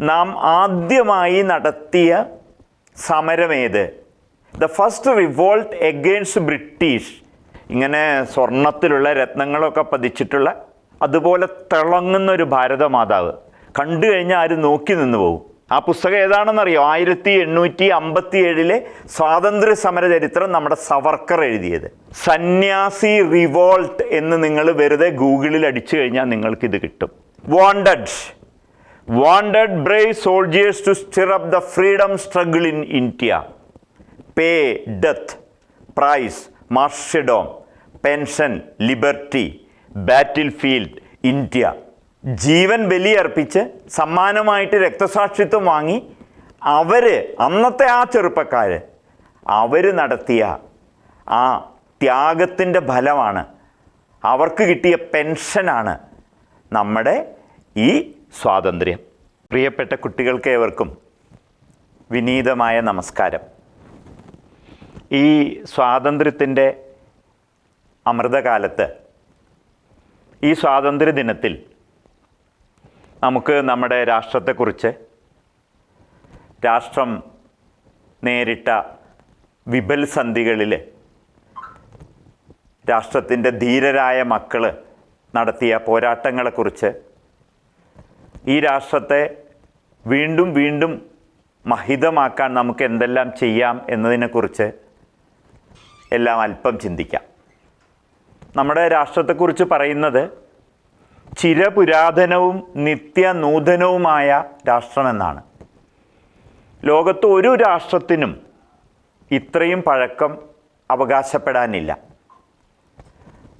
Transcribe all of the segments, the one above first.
നാം ആദ്യമായി നടത്തിയ സമരമേത്? The first revolt against British ഇങ്ങനെ സ്വർണത്തിലുള്ള രത്നങ്ങളൊക്കെ പതിച്ചിട്ടുള്ള അതുപോലെ തിളങ്ങുന്ന ഒരു ഭാരതമാതാവ്. കണ്ടു കഴിഞ്ഞാൽ ആരും നോക്കി നിന്ന് പോകും ആ പുസ്തകം ഏതാണെന്നറിയോ? ആയിരത്തി എണ്ണൂറ്റി അമ്പത്തി ഏഴിലെ സ്വാതന്ത്ര്യ സമര ചരിത്രം നമ്മുടെ സവർക്കർ എഴുതിയത്. സന്യാസി റിവോൾട്ട് എന്ന് നിങ്ങൾ വെറുതെ ഗൂഗിളിൽ അടിച്ചു കഴിഞ്ഞാൽ നിങ്ങൾക്കിത് കിട്ടും. Wanted brave soldiers to stir up the freedom struggle in India pay death prize martyrdom pension liberty battlefield India ജീവൻ ബലിയർപ്പിച്ച് സമ്മാനമായിട്ട് രക്തസാക്ഷിത്വം വാങ്ങി അവർ അന്നത്തെ ആ ചെറുപ്പക്കാർ അവർ നടത്തിയ ആ ത്യാഗത്തിന്റെ ഫലമാണ്. അവർക്ക് കിട്ടിയ പെൻഷനാണ് നമ്മുടെ ഈ സ്വാതന്ത്ര്യം. പ്രിയപ്പെട്ട കുട്ടികൾക്ക് ഏവർക്കും വിനീതമായ നമസ്കാരം. ഈ സ്വാതന്ത്ര്യത്തിന്റെ അമൃതകാലത്ത് ഈ സ്വാതന്ത്ര്യ ദിനത്തിൽ നമുക്ക് നമ്മുടെ രാഷ്ട്രത്തെക്കുറിച്ച് രാഷ്ട്രം നേരിട്ട വിപൽസന്ധികളിൽ രാഷ്ട്രത്തിന്റെ ധീരരായ മക്കൾ നടത്തിയ പോരാട്ടങ്ങളെക്കുറിച്ച് ഈ രാഷ്ട്രത്തെ വീണ്ടും വീണ്ടും മഹിതമാക്കാൻ നമുക്ക് എന്തെല്ലാം ചെയ്യാം എന്നതിനെക്കുറിച്ച് എല്ലാം അല്പം ചിന്തിക്കാം. നമ്മുടെ രാഷ്ട്രത്തെക്കുറിച്ച് പറയുന്നത് ചിരപുരാതനവും നിത്യനൂതനവുമായ രാഷ്ട്രമെന്നാണ്. ലോകത്ത് ഒരു രാഷ്ട്രത്തിനും ഇത്രയും പഴക്കം അവകാശപ്പെടാനില്ല.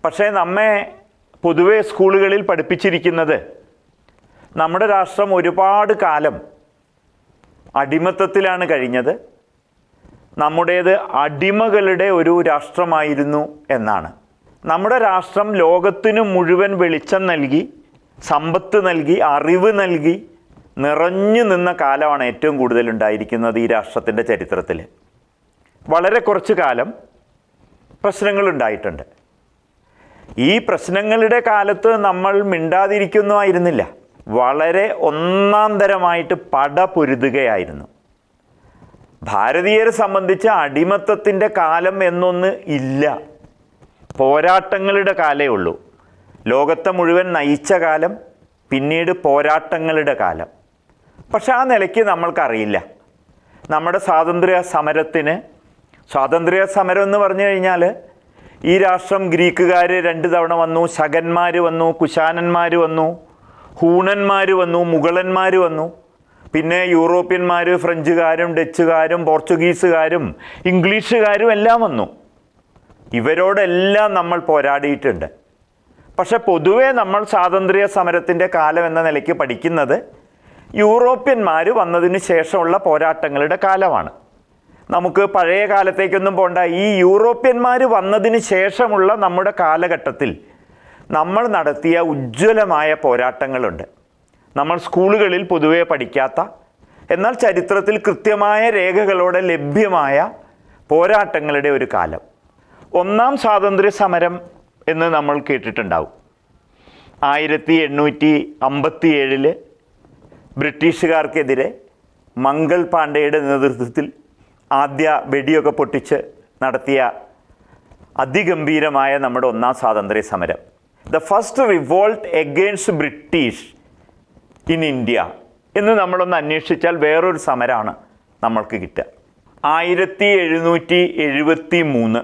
പക്ഷേ നമ്മെ പൊതുവെ സ്കൂളുകളിൽ പഠിപ്പിച്ചിരിക്കുന്നത് നമ്മുടെ രാഷ്ട്രം ഒരുപാട് കാലം അടിമത്തത്തിലാണ് കഴിഞ്ഞത്. നമ്മുടേത് അടിമകളുടെ ഒരു രാഷ്ട്രമായിരുന്നു എന്നാണ്. നമ്മുടെ രാഷ്ട്രം ലോകത്തിനു മുഴുവൻ വെളിച്ചം നൽകി സമ്പത്ത് നൽകി അറിവ് നൽകി നിറഞ്ഞു നിന്ന കാലമാണ് ഏറ്റവും കൂടുതൽ ഉണ്ടായിരിക്കുന്നത് ഈ രാഷ്ട്രത്തിന്റെ ചരിത്രത്തിൽ. വളരെ കുറച്ച് കാലം പ്രശ്നങ്ങളുണ്ടായിട്ടുണ്ട് ഈ പ്രശ്നങ്ങളുടെ കാലത്ത് നമ്മൾ മിണ്ടാതിരിക്കുന്നുമായിരുന്നില്ല. വളരെ ഒന്നാം തരമായിട്ട് പട പൊരുതുകയായിരുന്നു. ഭാരതീയരെ സംബന്ധിച്ച് അടിമത്തത്തിന്റെ കാലം എന്നൊന്ന് ഇല്ല. പോരാട്ടങ്ങളുടെ കാലേ ഉള്ളൂ. ലോകത്തെ മുഴുവൻ നയിച്ച കാലം പിന്നീട് പോരാട്ടങ്ങളുടെ കാലം. പക്ഷെ ആ നിലയ്ക്ക് നമ്മൾക്കറിയില്ല. നമ്മുടെ സ്വാതന്ത്ര്യ സമരത്തിന് സ്വാതന്ത്ര്യ സമരം എന്ന് പറഞ്ഞു കഴിഞ്ഞാൽ ഈ രാഷ്ട്രം ഗ്രീക്കുകാർ രണ്ട് തവണ വന്നു ശകന്മാർ വന്നു കുശാനന്മാർ വന്നു ഹൂണന്മാർ വന്നു മുഗളന്മാർ വന്നു. പിന്നെ യൂറോപ്യന്മാർ ഫ്രഞ്ചുകാരും ഡച്ചുകാരും പോർച്ചുഗീസുകാരും ഇംഗ്ലീഷുകാരും എല്ലാം വന്നു. ഇവരോടെല്ലാം നമ്മൾ പോരാടിയിട്ടുണ്ട്. പക്ഷെ പൊതുവേ നമ്മൾ സ്വാതന്ത്ര്യ സമരത്തിന്റെ കാലം എന്ന നിലയ്ക്ക് പഠിക്കുന്നത് യൂറോപ്യന്മാർ വന്നതിന് ശേഷമുള്ള പോരാട്ടങ്ങളുടെ കാലമാണ്. നമുക്ക് പഴയ കാലത്തേക്കൊന്നും പോണ്ട ഈ യൂറോപ്യന്മാർ വന്നതിന് ശേഷമുള്ള നമ്മുടെ കാലഘട്ടത്തിൽ നമ്മൾ നടത്തിയ ഉജ്ജ്വലമായ പോരാട്ടങ്ങളുണ്ട്. നമ്മൾ സ്കൂളുകളിൽ പൊതുവെ പഠിക്കാത്ത എന്നാൽ ചരിത്രത്തിൽ കൃത്യമായ രേഖകളോടെ ലഭ്യമായ പോരാട്ടങ്ങളുടെ ഒരു കാലം. ഒന്നാം സ്വാതന്ത്ര്യ സമരം എന്ന് നമ്മൾ കേട്ടിട്ടുണ്ടാവും. ആയിരത്തി എണ്ണൂറ്റി അമ്പത്തി ഏഴിൽ ബ്രിട്ടീഷുകാർക്കെതിരെ മംഗൾ പാണ്ഡെയുടെ നേതൃത്വത്തിൽ ആദ്യ വെടിയൊക്കെ പൊട്ടിച്ച് നടത്തിയ അതിഗംഭീരമായ നമ്മുടെ ഒന്നാം സ്വാതന്ത്ര്യ സമരം. The first revolt against British in India എന്ന് നമ്മളൊന്ന് അന്വേഷിച്ചാൽ വേറൊരു സമരമാണ് നമ്മൾക്ക് കിട്ടുക. ആയിരത്തി എഴുന്നൂറ്റി എഴുപത്തി മൂന്ന്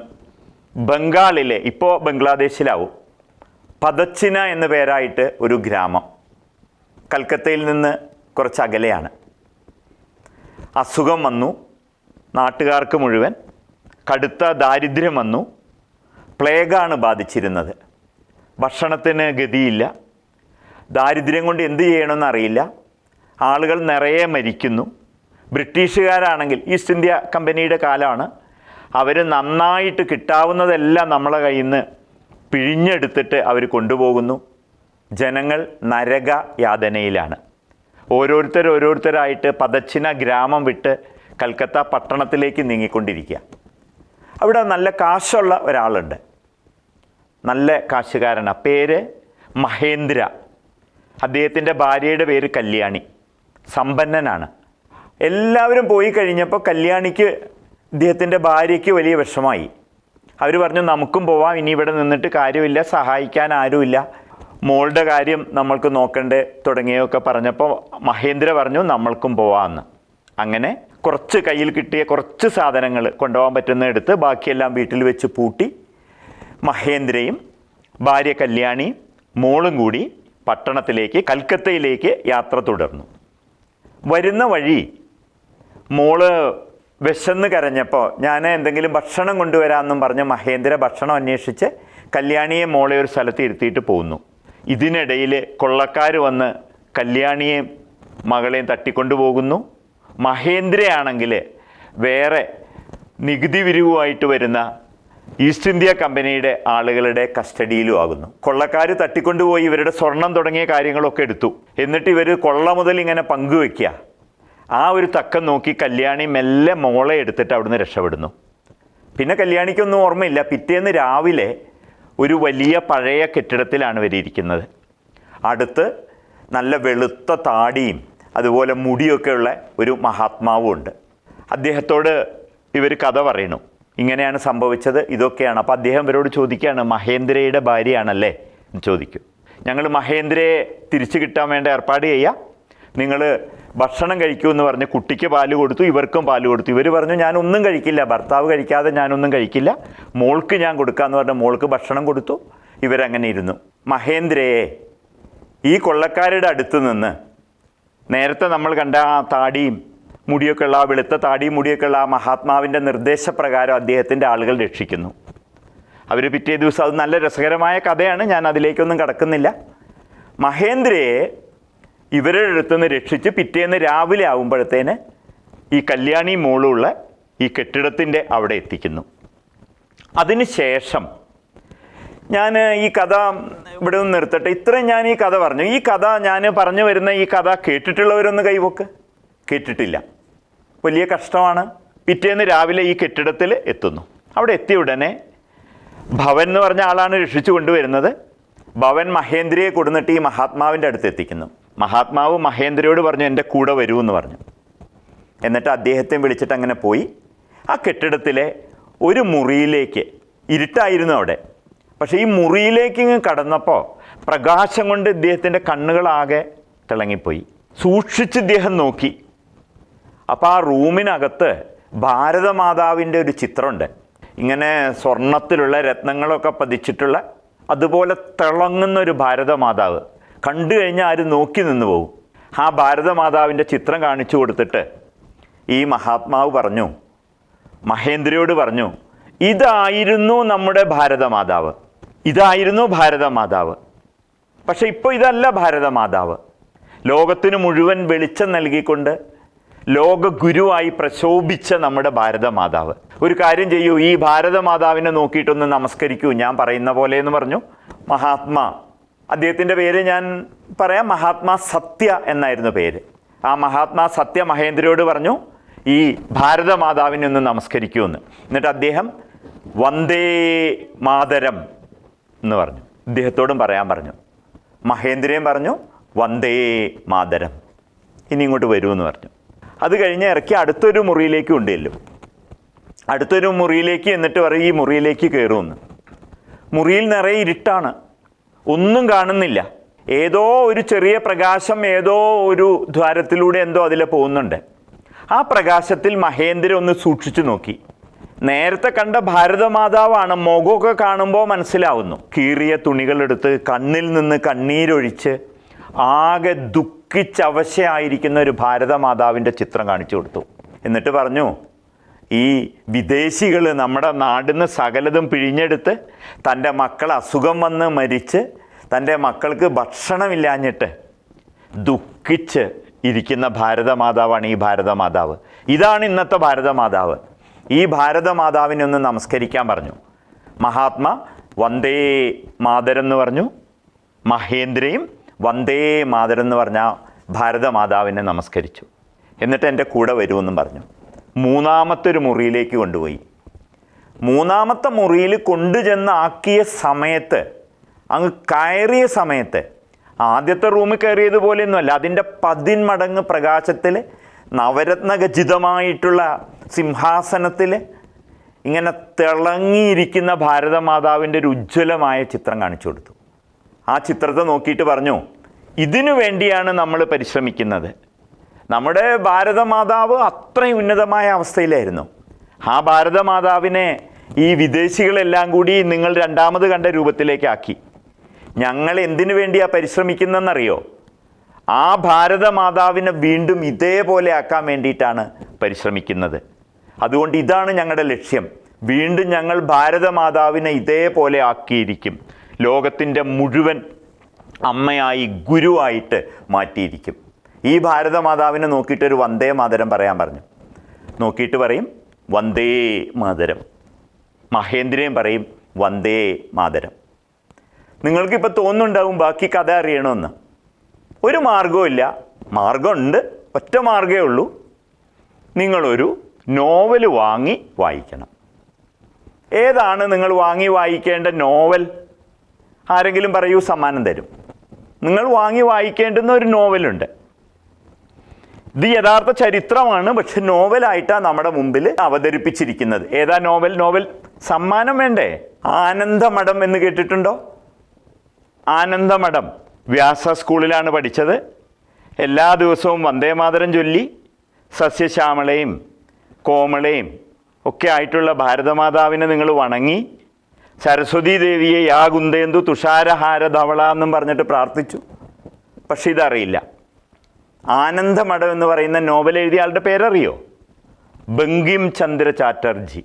ബംഗാളിലെ ഇപ്പോൾ ബംഗ്ലാദേശിലാവും പദച്ചിന എന്ന പേരായിട്ട് ഒരു ഗ്രാമം കൽക്കത്തയിൽ നിന്ന് കുറച്ച് അകലെയാണ്. അസുഖം വന്നു നാട്ടുകാർക്ക് മുഴുവൻ കടുത്ത ദാരിദ്ര്യം വന്നു പ്ലേഗാണ് ബാധിച്ചിരുന്നത്. ഭക്ഷണത്തിന് ഗതിയില്ല. ദാരിദ്ര്യം കൊണ്ട് എന്ത് ചെയ്യണമെന്ന് അറിയില്ല. ആളുകൾ നിറയെ മരിക്കുന്നു. ബ്രിട്ടീഷുകാരാണെങ്കിൽ ഈസ്റ്റ് ഇന്ത്യ കമ്പനിയുടെ കാലമാണ് അവർ നന്നായിട്ട് കിട്ടാവുന്നതെല്ലാം നമ്മളെ കയ്യിൽ നിന്ന് പിഴിഞ്ഞെടുത്തിട്ട് അവർ കൊണ്ടുപോകുന്നു. ജനങ്ങൾ നരക യാതനയിലാണ്. ഓരോരുത്തർ ഓരോരുത്തരായിട്ട് പതച്ചിന ഗ്രാമം വിട്ട് കൽക്കത്ത പട്ടണത്തിലേക്ക് നീങ്ങിക്കൊണ്ടിരിക്കുക. അവിടെ നല്ല കാശുള്ള ഒരാളുണ്ട്. നല്ല കാശുകാരനാണ് പേര് മഹേന്ദ്ര. അദ്ദേഹത്തിന്റെ ഭാര്യയുടെ പേര് കല്യാണി. സമ്പന്നനാണ്. എല്ലാവരും പോയി കഴിഞ്ഞപ്പോൾ കല്യാണിക്ക് ഇദ്ദേഹത്തിന്റെ ഭാര്യയ്ക്ക് വലിയ വിഷമായി അവർ പറഞ്ഞു നമുക്കും പോവാം ഇനി ഇവിടെ നിന്നിട്ട് കാര്യമില്ല സഹായിക്കാൻ ആരുമില്ല. മോളുടെ കാര്യം നമ്മൾക്ക് നോക്കണ്ടേ തുടങ്ങിയൊക്കെ പറഞ്ഞപ്പോൾ മഹേന്ദ്ര പറഞ്ഞു നമ്മൾക്കും പോവാമെന്ന് അങ്ങനെ കുറച്ച് കയ്യിൽ കിട്ടിയ കുറച്ച് സാധനങ്ങൾ കൊണ്ടുപോകാൻ പറ്റുന്ന എടുത്ത് ബാക്കിയെല്ലാം വീട്ടിൽ വെച്ച് പൂട്ടി മഹേന്ദ്രയും ഭാര്യ കല്യാണി മോളും കൂടി പട്ടണത്തിലേക്ക് കൽക്കത്തയിലേക്ക് യാത്ര തുടർന്നു. വരുന്ന വഴി മോൾ വിശന്ന് കരഞ്ഞപ്പോൾ ഞാൻ എന്തെങ്കിലും ഭക്ഷണം കൊണ്ടുവരാമെന്നും പറഞ്ഞ് മഹേന്ദ്ര ഭക്ഷണം അന്വേഷിച്ച് കല്യാണിയെ മോളെ ഒരു സ്ഥലത്ത് ഇരുത്തിയിട്ട് പോകുന്നു ഇതിനിടയിൽ കൊള്ളക്കാർ വന്ന് കല്യാണിയെയും മകളെയും തട്ടിക്കൊണ്ടു പോകുന്നു മഹേന്ദ്രയാണെങ്കിൽ വേറെ നികുതി വിരിവുമായിട്ട് വരുന്ന ഈസ്റ്റ് ഇന്ത്യ കമ്പനിയുടെ ആളുകളുടെ കസ്റ്റഡിയിലും ആകുന്നു. കൊള്ളക്കാർ തട്ടിക്കൊണ്ടുപോയി ഇവരുടെ സ്വർണം തുടങ്ങിയ കാര്യങ്ങളൊക്കെ എടുത്തു. എന്നിട്ട് ഇവർ കൊള്ള മുതൽ ഇങ്ങനെ പങ്കുവെക്കുക ആ ഒരു തക്കം നോക്കി കല്യാണി മെല്ലെ മോളെ എടുത്തിട്ട് അവിടുന്ന് രക്ഷപ്പെടുന്നു. പിന്നെ കല്യാണിക്കൊന്നും ഓർമ്മയില്ല. പിറ്റേന്ന് രാവിലെ ഒരു വലിയ പഴയ കെട്ടിടത്തിലാണ് ഇവരിയ്ക്കുന്നത് അടുത്ത് നല്ല വെളുത്ത താടിയും അതുപോലെ മുടിയൊക്കെയുള്ള ഒരു മഹാത്മാവും ഉണ്ട് അദ്ദേഹത്തോട് ഇവർ കഥ പറയണു. ഇങ്ങനെയാണ് സംഭവിച്ചത്. ഇതൊക്കെയാണ്. അപ്പോൾ അദ്ദേഹം ഇവരോട് ചോദിക്കുകയാണ് മഹേന്ദ്രയുടെ ഭാര്യയാണല്ലേ? ചോദിക്കും. ഞങ്ങൾ മഹേന്ദ്രയെ തിരിച്ചു കിട്ടാൻ വേണ്ട ഏർപ്പാട് ചെയ്യാം. നിങ്ങൾ ഭക്ഷണം കഴിക്കൂ എന്ന് പറഞ്ഞ് കുട്ടിക്ക് പാൽ കൊടുത്തു ഇവർക്കും പാൽ കൊടുത്തു. ഇവർ പറഞ്ഞു ഞാനൊന്നും കഴിക്കില്ല. ഭർത്താവ് കഴിക്കാതെ ഞാനൊന്നും കഴിക്കില്ല. മോൾക്ക് ഞാൻ കൊടുക്കാമെന്ന് പറഞ്ഞ മോൾക്ക് ഭക്ഷണം കൊടുത്തു. ഇവരങ്ങനെ ഇരുന്നു. മഹേന്ദ്രയെ ഈ കൊള്ളക്കാരുടെ അടുത്ത് നിന്ന് നേരത്തെ നമ്മൾ കണ്ട ആ താടിയും മുടിയൊക്കെ ഉള്ള ആ വെളുത്ത താടി മുടിയൊക്കെ ഉള്ള ആ മഹാത്മാവിന്റെ നിർദ്ദേശപ്രകാരം അദ്ദേഹത്തിന്റെ ആളുകൾ രക്ഷിക്കുന്നു. അവർ പിറ്റേ ദിവസം അത് നല്ല രസകരമായ കഥയാണ് ഞാൻ അതിലേക്കൊന്നും കടക്കുന്നില്ല. മഹേന്ദ്രയെ ഇവരുടെ അടുത്തുനിന്ന് രക്ഷിച്ച് പിറ്റേന്ന് രാവിലെ ആകുമ്പോഴത്തേന് ഈ കല്യാണി മോളുള്ള ഈ കെട്ടിടത്തിന്റെ അവിടെ എത്തിക്കുന്നു. അതിനുശേഷം ഞാൻ ഈ കഥ ഇവിടെ നിന്ന് നിർത്തട്ടെ. ഇത്രയും ഞാൻ ഈ കഥ പറഞ്ഞു. ഈ കഥ ഞാൻ പറഞ്ഞു വരുന്ന ഈ കഥ കേട്ടിട്ടുള്ളവരൊന്ന് കൈവക്ക് കേട്ടിട്ടില്ല. വലിയ കഷ്ടമാണ്. പിറ്റേന്ന് രാവിലെ ഈ കെട്ടിടത്തിൽ എത്തുന്നു. അവിടെ എത്തിയ ഉടനെ ഭവൻ എന്ന് പറഞ്ഞ ആളാണ് രക്ഷിച്ചു കൊണ്ടുവരുന്നത്. ഭവൻ മഹേന്ദ്രയെ കൊടുന്നിട്ട് ഈ മഹാത്മാവിന്റെ അടുത്ത് എത്തിക്കുന്നു. മഹാത്മാവ് മഹേന്ദ്രയോട് പറഞ്ഞു എന്റെ കൂടെ വരൂ എന്ന് പറഞ്ഞു. എന്നിട്ട് അദ്ദേഹത്തെ വിളിച്ചിട്ട് അങ്ങനെ പോയി. ആ കെട്ടിടത്തിലെ ഒരു മുറിയിലേക്ക് ഇരുട്ടായിരുന്നു അവിടെ. പക്ഷേ ഈ മുറിയിലേക്ക് ഇങ്ങ് കടന്നപ്പോൾ പ്രകാശം കൊണ്ട് ഇദ്ദേഹത്തിന്റെ കണ്ണുകളാകെ തിളങ്ങിപ്പോയി. സൂക്ഷിച്ച് ഇദ്ദേഹം നോക്കി. അപ്പോൾ ആ റൂമിനകത്ത് ഭാരതമാതാവിന്റെ ഒരു ചിത്രമുണ്ട്. ഇങ്ങനെ സ്വർണത്തിലുള്ള രത്നങ്ങളൊക്കെ പതിച്ചിട്ടുള്ള അതുപോലെ തിളങ്ങുന്ന ഒരു ഭാരതമാതാവ്. കണ്ടു കഴിഞ്ഞാൽ ആരും നോക്കി നിന്ന് പോകും ആ ഭാരതമാതാവിന്റെ ചിത്രം കാണിച്ചു കൊടുത്തിട്ട് ഈ മഹാത്മാവ് പറഞ്ഞു മഹേന്ദ്രയോട് പറഞ്ഞു ഇതായിരുന്നു നമ്മുടെ ഭാരതമാതാവ്. ഇതായിരുന്നു ഭാരതമാതാവ്. പക്ഷെ ഇപ്പോൾ ഇതല്ല ഭാരതമാതാവ്. ലോകത്തിന് മുഴുവൻ വെളിച്ചം നൽകിക്കൊണ്ട് ലോക ഗുരുവായി പ്രശോഭിച്ച നമ്മുടെ ഭാരതമാതാവ്. ഒരു കാര്യം ചെയ്യൂ ഈ ഭാരതമാതാവിനെ നോക്കിയിട്ടൊന്ന് നമസ്കരിക്കൂ. ഞാൻ പറയുന്ന പോലെ എന്ന് പറഞ്ഞു. മഹാത്മാ. അദ്ദേഹത്തിന്റെ പേര് ഞാൻ പറയാം മഹാത്മാ സത്യ എന്നായിരുന്നു പേര്. ആ മഹാത്മാ സത്യ മഹേന്ദ്രയോട് പറഞ്ഞു ഈ ഭാരതമാതാവിനെ ഒന്ന് നമസ്കരിക്കൂ എന്ന് എന്നിട്ട് അദ്ദേഹം വന്ദേ മാതരം എന്ന് പറഞ്ഞു. ഇദ്ദേഹത്തോടും പറയാൻ പറഞ്ഞു. മഹേന്ദ്രയും പറഞ്ഞു വന്ദേ മാതരം. ഇനി ഇങ്ങോട്ട് വരൂ എന്ന് പറഞ്ഞു. അത് കഴിഞ്ഞ് ഇറക്കി അടുത്തൊരു മുറിയിലേക്ക് കൊണ്ടുചെല്ലും. അടുത്തൊരു മുറിയിലേക്ക് എന്നിട്ട് പറയും ഈ മുറിയിലേക്ക് കയറുമെന്ന്. മുറിയിൽ നിറയെ ഇരുട്ടാണ്. ഒന്നും കാണുന്നില്ല. ഏതോ ഒരു ചെറിയ പ്രകാശം ഏതോ ഒരു ദ്വാരത്തിലൂടെ എന്തോ അതിൽ പോകുന്നുണ്ട്. ആ പ്രകാശത്തിൽ മഹേന്ദ്ര ഒന്ന് സൂക്ഷിച്ചു നോക്കി. നേരത്തെ കണ്ട ഭാരതമാതാവാണ് മുഖമൊക്കെ കാണുമ്പോൾ മനസ്സിലാവുന്നു. കീറിയ തുണികളെടുത്ത് കണ്ണിൽ നിന്ന് കണ്ണീരൊഴിച്ച് ആകെ ദുഃഖിച്ചവശയായിരിക്കുന്ന ഒരു ഭാരതമാതാവിന്റെ ചിത്രം കാണിച്ചു കൊടുത്തു. എന്നിട്ട് പറഞ്ഞു ഈ വിദേശികൾ നമ്മുടെ നാടിന്ന് സകലതും പിഴിഞ്ഞെടുത്ത് തന്റെ മക്കൾ അസുഖം വന്ന് മരിച്ച് തന്റെ മക്കൾക്ക് ഭക്ഷണമില്ലാഞ്ഞിട്ട് ദുഃഖിച്ച് ഇരിക്കുന്ന ഭാരതമാതാവാണ് ഈ ഭാരതമാതാവ്. ഇതാണ് ഇന്നത്തെ ഭാരതമാതാവ്. ഈ ഭാരതമാതാവിനെ ഒന്ന് നമസ്കരിക്കാൻ പറഞ്ഞു. മഹാത്മാ വന്ദേ മാതരം എന്ന് പറഞ്ഞു. മഹേന്ദ്രയും വന്ദേ മാതരം എന്ന് പറഞ്ഞ ഭാരതമാതാവിനെ നമസ്കരിച്ചു. എന്നിട്ട് എന്റെ കൂടെ വരുമെന്നും പറഞ്ഞു. മൂന്നാമത്തെ ഒരു മുറിയിലേക്ക് കൊണ്ടുപോയി. മൂന്നാമത്തെ മുറിയിൽ കൊണ്ടുചെന്ന് ആക്കിയ സമയത്ത് അങ്ങ് കയറിയ സമയത്ത് ആദ്യത്തെ റൂമിൽ കയറിയതുപോലെയൊന്നുമല്ല അതിന്റെ പതിന്മടങ്ങ് പ്രകാശത്തിൽ നവരത്നഖചിതമായിട്ടുള്ള സിംഹാസനത്തിൽ ഇങ്ങനെ തിളങ്ങിയിരിക്കുന്ന ഭാരതമാതാവിന്റെ ഒരു ഉജ്ജ്വലമായ ചിത്രം കാണിച്ചു കൊടുത്തു. ആ ചിത്രത്തെ നോക്കിയിട്ട് പറഞ്ഞു ഇതിനു വേണ്ടിയാണ് നമ്മൾ പരിശ്രമിക്കുന്നത്. നമ്മുടെ ഭാരതമാതാവ് അത്രയും ഉന്നതമായ അവസ്ഥയിലായിരുന്നു. ആ ഭാരതമാതാവിനെ ഈ വിദേശികളെല്ലാം കൂടി നിങ്ങൾ രണ്ടാമത് കണ്ട രൂപത്തിലേക്കാക്കി. ഞങ്ങൾ എന്തിനു വേണ്ടിയാ പരിശ്രമിക്കുന്നതെന്നറിയോ? ആ ഭാരതമാതാവിനെ വീണ്ടും ഇതേപോലെ ആക്കാൻ വേണ്ടിയിട്ടാണ് പരിശ്രമിക്കുന്നത്. അതുകൊണ്ട് ഇതാണ് ഞങ്ങളുടെ ലക്ഷ്യം. വീണ്ടും ഞങ്ങൾ ഭാരതമാതാവിനെ ഇതേപോലെ ആക്കിയിരിക്കും. ലോകത്തിന്റെ മുഴുവൻ അമ്മയായി ഗുരുവായിട്ട് മാറ്റിയിരിക്കും. ഈ ഭാരതമാതാവിനെ നോക്കിയിട്ട് ഒരു വന്ദേ മാതരം പറയാൻ പറഞ്ഞു. നോക്കിയിട്ട് പറയും വന്ദേ മാതരം. മഹേന്ദ്രയും പറയും വന്ദേ മാതരം. നിങ്ങൾക്കിപ്പോൾ തോന്നുന്നുണ്ടാവും ബാക്കി കഥ അറിയണമെന്ന്. ഒരു മാർഗവുമില്ല മാർഗമുണ്ട് ഒറ്റ മാർഗമേ ഉള്ളൂ. നിങ്ങളൊരു നോവൽ വാങ്ങി വായിക്കണം. ഏതാണ് നിങ്ങൾ വാങ്ങി വായിക്കേണ്ട നോവൽ? ആരെങ്കിലും പറയൂ സമ്മാനം തരും. നിങ്ങൾ വാങ്ങി വായിക്കേണ്ടുന്ന ഒരു നോവലുണ്ട്. ഇത് യഥാർത്ഥ ചരിത്രമാണ് പക്ഷെ നോവലായിട്ടാണ് നമ്മുടെ മുമ്പിൽ അവതരിപ്പിച്ചിരിക്കുന്നത്. ഏതാ നോവൽ? നോവൽ സമ്മാനം വേണ്ടേ? ആനന്ദമഠം എന്ന് കേട്ടിട്ടുണ്ടോ? ആനന്ദമഠം വ്യാസ സ്കൂളിലാണ് പഠിച്ചത്. എല്ലാ ദിവസവും വന്ദേമാതരം ചൊല്ലി സസ്യശ്യാമളയും കോമളയും ഒക്കെ ആയിട്ടുള്ള ഭാരതമാതാവിനെ നിങ്ങൾ വണങ്ങി സരസ്വതി ദേവിയെ യാ കുന്ദേന്തു തുഷാരഹാര ധവള എന്നും പറഞ്ഞിട്ട് പ്രാർത്ഥിച്ചു. പക്ഷെ ഇതറിയില്ല. ആനന്ദമഠം എന്ന് പറയുന്ന നോവൽ എഴുതിയ ആളുടെ പേരറിയോ? ബങ്കിം ചന്ദ്ര ചാറ്റർജി.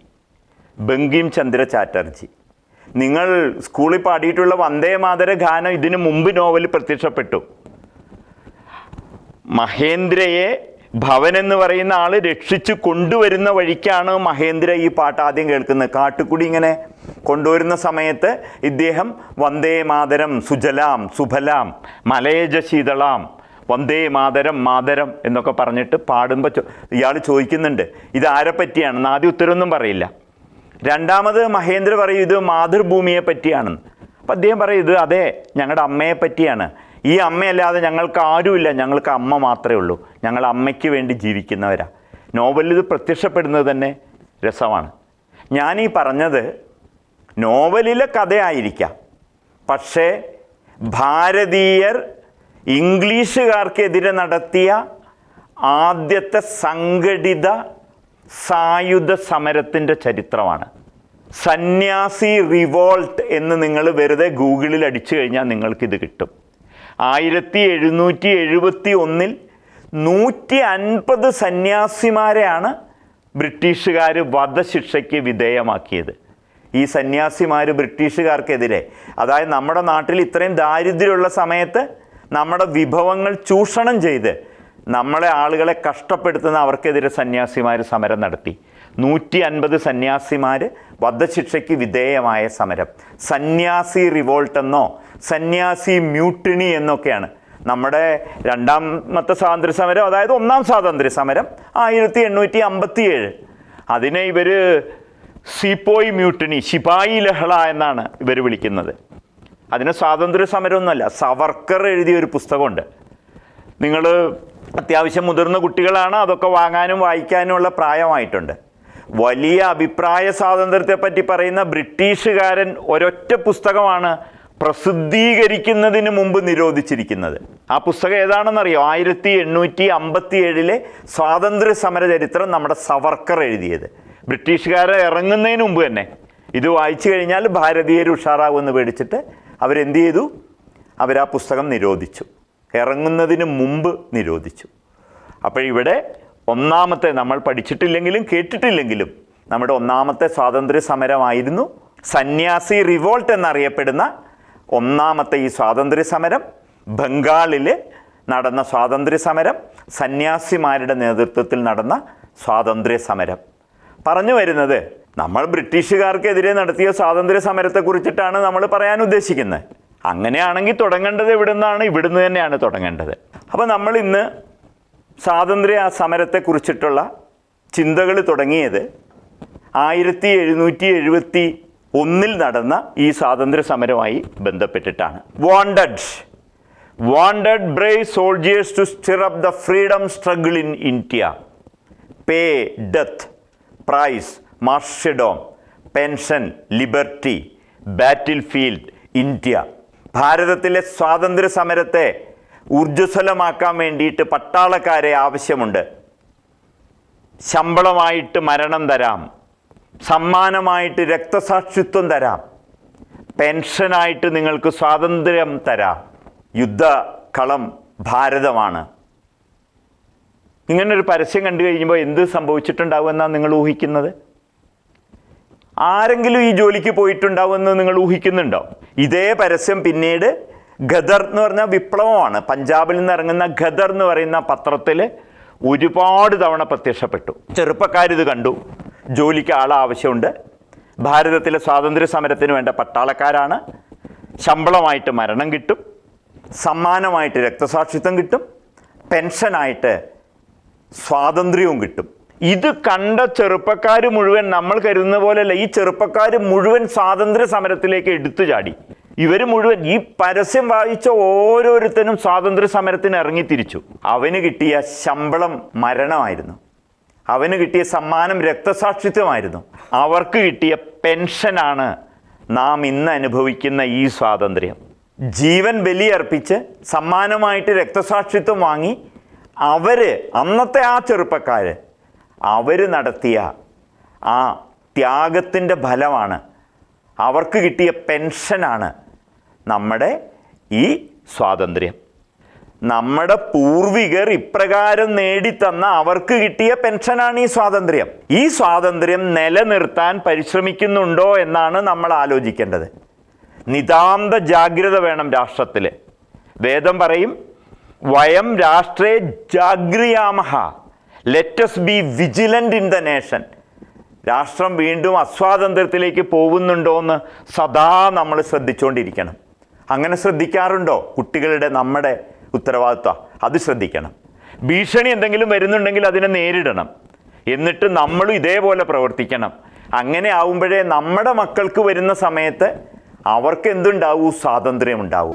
ബങ്കിം ചന്ദ്ര ചാറ്റർജി. നിങ്ങൾ സ്കൂളിൽ പാടിയിട്ടുള്ള വന്ദേ മാതര ഗാനം ഇതിനു മുമ്പ് നോവൽ പ്രത്യക്ഷപ്പെട്ടു. മഹേന്ദ്രയെ ഭവൻ എന്ന് പറയുന്ന ആൾ രക്ഷിച്ചു കൊണ്ടുവരുന്ന വഴിക്കാണ് മഹേന്ദ്ര ഈ പാട്ട് ആദ്യം കേൾക്കുന്നത്. കാട്ടുകുടി ഇങ്ങനെ കൊണ്ടുവരുന്ന സമയത്ത് ഇദ്ദേഹം വന്ദേ മാതരം സുജലാം സുഫലാം മലയജ ശീതളാം വന്ദേ മാതരം മാതരം എന്നൊക്കെ പറഞ്ഞിട്ട് പാടുമ്പോൾ ഇയാൾ ചോദിക്കുന്നുണ്ട് ഇത് ആരെ പറ്റിയാണെന്ന് ആദ്യം ഉത്തരവൊന്നും പറയില്ല. രണ്ടാമത് മഹേന്ദ്ര പറയും ഇത് മാതൃഭൂമിയെ പറ്റിയാണെന്ന്. അപ്പം അദ്ദേഹം പറയും ഇത് അതെ ഞങ്ങളുടെ അമ്മയെ പറ്റിയാണ്. ഈ അമ്മയല്ലാതെ ഞങ്ങൾക്ക് ആരുമില്ല. ഞങ്ങൾക്ക് അമ്മ മാത്രമേ ഉള്ളൂ. ഞങ്ങൾ അമ്മയ്ക്ക് വേണ്ടി ജീവിക്കുന്നവരാ. നോവലിൽ ഇത് പ്രത്യക്ഷപ്പെടുന്നത് തന്നെ രസമാണ്. ഞാനീ പറഞ്ഞത് നോവലിലെ കഥയായിരിക്കാം. പക്ഷേ ഭാരതീയർ ഇംഗ്ലീഷുകാർക്കെതിരെ നടത്തിയ ആദ്യത്തെ സംഘടിത സായുധ സമരത്തിന്റെ ചരിത്രമാണ്. സന്യാസി റിവോൾട്ട് എന്ന് നിങ്ങൾ വെറുതെ ഗൂഗിളിൽ അടിച്ചു കഴിഞ്ഞാൽ നിങ്ങൾക്കിത് കിട്ടും. ആയിരത്തി എഴുന്നൂറ്റി എഴുപത്തി ഒന്നിൽ നൂറ്റി അൻപത് സന്യാസിമാരെയാണ് ബ്രിട്ടീഷുകാർ വധശിക്ഷയ്ക്ക് വിധേയമാക്കിയത്. ഈ സന്യാസിമാർ ബ്രിട്ടീഷുകാർക്കെതിരെ അതായത് നമ്മുടെ നാട്ടിൽ ഇത്രയും ദാരിദ്ര്യമുള്ള സമയത്ത് നമ്മുടെ വിഭവങ്ങൾ ചൂഷണം ചെയ്ത് നമ്മളെ ആളുകളെ കഷ്ടപ്പെടുത്തുന്ന അവർക്കെതിരെ സന്യാസിമാർ സമരം നടത്തി. നൂറ്റി അൻപത് സന്യാസിമാർ വധശിക്ഷയ്ക്ക് വിധേയമായ സമരം. സന്യാസി റിവോൾട്ട് എന്നോ സന്യാസി മ്യൂട്ടിണി എന്നൊക്കെയാണ്. നമ്മുടെ രണ്ടാമത്തെ സ്വാതന്ത്ര്യ സമരം അതായത് ഒന്നാം സ്വാതന്ത്ര്യ സമരം ആയിരത്തി എണ്ണൂറ്റി അമ്പത്തി ഏഴ് അതിനെ ഇവർ സിപോയി മ്യൂട്ടിണി ശിപായി ലഹള എന്നാണ് ഇവർ വിളിക്കുന്നത്. അതിന് സ്വാതന്ത്ര്യ സമരമൊന്നുമല്ല സവർക്കർ എഴുതിയ ഒരു പുസ്തകമുണ്ട്. നിങ്ങൾ അത്യാവശ്യം മുതിർന്ന കുട്ടികളാണ് അതൊക്കെ വാങ്ങാനും വായിക്കാനുമുള്ള പ്രായമായിട്ടുണ്ട്. വലിയ അഭിപ്രായ സ്വാതന്ത്ര്യത്തെപ്പറ്റി പറയുന്ന ബ്രിട്ടീഷുകാരൻ ഒരൊറ്റ പുസ്തകമാണ് പ്രസിദ്ധീകരിക്കുന്നതിന് മുമ്പ് നിരോധിച്ചിരിക്കുന്നത്. ആ പുസ്തകം ഏതാണെന്നറിയോ? ആയിരത്തി എണ്ണൂറ്റി അമ്പത്തി ഏഴിലെ സ്വാതന്ത്ര്യ സമര ചരിത്രം നമ്മുടെ സവർക്കർ എഴുതിയത്. ബ്രിട്ടീഷുകാരെ ഇറങ്ങുന്നതിന് മുമ്പ് തന്നെ. ഇത് വായിച്ചു കഴിഞ്ഞാൽ ഭാരതീയർ ഉഷാറാവുമെന്ന് പേടിച്ചിട്ട് അവരെന്ത് ചെയ്തു? അവർ ആ പുസ്തകം നിരോധിച്ചു. ഇറങ്ങുന്നതിന് മുമ്പ് നിരോധിച്ചു. അപ്പോൾ ഇവിടെ ഒന്നാമത്തെ നമ്മൾ പഠിച്ചിട്ടില്ലെങ്കിലും കേട്ടിട്ടില്ലെങ്കിലും നമ്മുടെ ഒന്നാമത്തെ സ്വാതന്ത്ര്യ സമരമായിരുന്നു സന്യാസി റിവോൾട്ട് എന്നറിയപ്പെടുന്ന ഒന്നാമത്തെ ഈ സ്വാതന്ത്ര്യ സമരം ബംഗാളിൽ നടന്ന സ്വാതന്ത്ര്യ സമരം സന്യാസിമാരുടെ നേതൃത്വത്തിൽ നടന്ന സ്വാതന്ത്ര്യ സമരം പറഞ്ഞു വരുന്നത് നമ്മൾ ബ്രിട്ടീഷുകാർക്കെതിരെ നടത്തിയ സ്വാതന്ത്ര്യ സമരത്തെക്കുറിച്ചിട്ടാണ് നമ്മൾ പറയാൻ ഉദ്ദേശിക്കുന്നത്. അങ്ങനെയാണെങ്കിൽ തുടങ്ങേണ്ടത് ഇവിടുന്നാണ് ഇവിടുന്ന് തന്നെയാണ് തുടങ്ങേണ്ടത്. അപ്പോൾ നമ്മൾ ഇന്ന് സ്വാതന്ത്ര്യ സമരത്തെക്കുറിച്ചിട്ടുള്ള ചിന്തകൾ തുടങ്ങിയത് ആയിരത്തി എഴുന്നൂറ്റി എഴുപത്തി ഒന്നിൽ നടന്ന ഈ സ്വാതന്ത്ര്യ സമരവുമായി ബന്ധപ്പെട്ടിട്ടാണ്. Wanted wanted brave soldiers to stir up the freedom struggle in India pay death prize martyrdom pension liberty battlefield India ഭാരതത്തിലെ സ്വാതന്ത്ര്യ സമരത്തെ ഊർജസ്വലമാക്കാൻ വേണ്ടിയിട്ട് പട്ടാളക്കാരെ ആവശ്യമുണ്ട്. ശമ്പളമായിട്ട് മരണം തരാം. സമ്മാനമായിട്ട് രക്തസാക്ഷിത്വം തരാം. പെൻഷനായിട്ട് നിങ്ങൾക്ക് സ്വാതന്ത്ര്യം തരാം. കളം ഭാരതമാണ്. ഇങ്ങനൊരു പരസ്യം കണ്ടു കഴിയുമ്പോൾ എന്ത് സംഭവിച്ചിട്ടുണ്ടാവും സംഭവിച്ചിട്ടുണ്ടാവുമെന്നാണ് നിങ്ങൾ ഊഹിക്കുന്നത്? ആരെങ്കിലും ഈ ജോലിക്ക് പോയിട്ടുണ്ടാവുമെന്ന് നിങ്ങൾ ഊഹിക്കുന്നുണ്ടോ? ഇതേ പരസ്യം പിന്നീട് ഖദർ എന്ന് പറഞ്ഞ വിപ്ലവമാണ്. പഞ്ചാബിൽ നിന്ന് ഇറങ്ങുന്ന ഖദർ എന്ന് പറയുന്ന പത്രത്തിൽ ഒരുപാട് തവണ പ്രത്യക്ഷപ്പെട്ടു. ചെറുപ്പക്കാരിത് കണ്ടു. ജോലിക്ക് ആൾ ആവശ്യമുണ്ട് ഭാരതത്തിലെ സ്വാതന്ത്ര്യ സമരത്തിന് വേണ്ട പട്ടാളക്കാരാണ്. ശമ്പളമായിട്ട് മരണം കിട്ടും. സമ്മാനമായിട്ട് രക്തസാക്ഷിത്വം കിട്ടും. പെൻഷനായിട്ട് സ്വാതന്ത്ര്യവും കിട്ടും. ഇത് കണ്ട ചെറുപ്പക്കാർ മുഴുവൻ നമ്മൾ കരുതുന്ന പോലെയല്ല ഈ ചെറുപ്പക്കാർ മുഴുവൻ സ്വാതന്ത്ര്യ സമരത്തിലേക്ക് എടുത്തു ചാടി. ഇവർ മുഴുവൻ ഈ പരസ്യം വായിച്ച ഓരോരുത്തരും സ്വാതന്ത്ര്യ സമരത്തിന് ഇറങ്ങിത്തിരിച്ചു. അവന് കിട്ടിയ ശമ്പളം മരണമായിരുന്നു. അവന് കിട്ടിയ സമ്മാനം രക്തസാക്ഷിത്വമായിരുന്നു. അവർക്ക് കിട്ടിയ പെൻഷനാണ് നാം ഇന്ന് അനുഭവിക്കുന്ന ഈ സ്വാതന്ത്ര്യം. ജീവൻ ബലിയർപ്പിച്ച് സമ്മാനമായിട്ട് രക്തസാക്ഷിത്വം വാങ്ങി അവർ അന്നത്തെ ആ ചെറുപ്പക്കാർ അവർ നടത്തിയ ആ ത്യാഗത്തിന്റെ ഫലമാണ്. അവർക്ക് കിട്ടിയ പെൻഷനാണ് നമ്മുടെ ഈ സ്വാതന്ത്ര്യം. നമ്മുടെ പൂർവികർ ഇപ്രകാരം നേടിത്തന്ന അവർക്ക് കിട്ടിയ പെൻഷനാണ് ഈ സ്വാതന്ത്ര്യം. ഈ സ്വാതന്ത്ര്യം നിലനിർത്താൻ പരിശ്രമിക്കുന്നുണ്ടോ എന്നാണ് നമ്മൾ ആലോചിക്കേണ്ടത്. നിതാന്ത ജാഗ്രത വേണം രാഷ്ട്രത്തിൽ വേദം പറയും വയം രാഷ്ട്രേ ജാഗ്രിയാമഹ let's be vigilant in the nation രാഷ്ട്രം വീണ്ടും അസ്വാതന്ത്ര്യത്തിലേക്ക് പോകുന്നുണ്ടോ എന്ന് സദാ നമ്മൾ ശ്രദ്ധിച്ചുകൊണ്ടിരിക്കണം അങ്ങനെ ശ്രദ്ധിക്കാറുണ്ടോ കുട്ടികളുടെ നമ്മുടെ ഉത്തരവാദിത്വം. അത് ശ്രദ്ധിക്കണം. ഭീഷണി എന്തെങ്കിലും വരുന്നുണ്ടെങ്കിൽ അതിനെ നേരിടണം. എന്നിട്ട് നമ്മളും ഇതേപോലെ പ്രവർത്തിക്കണം. അങ്ങനെ ആവുമ്പോഴേ നമ്മുടെ മക്കൾക്ക് വരുന്ന സമയത്ത് അവർക്ക് എന്തുണ്ടാവൂ സ്വാതന്ത്ര്യം ഉണ്ടാവൂ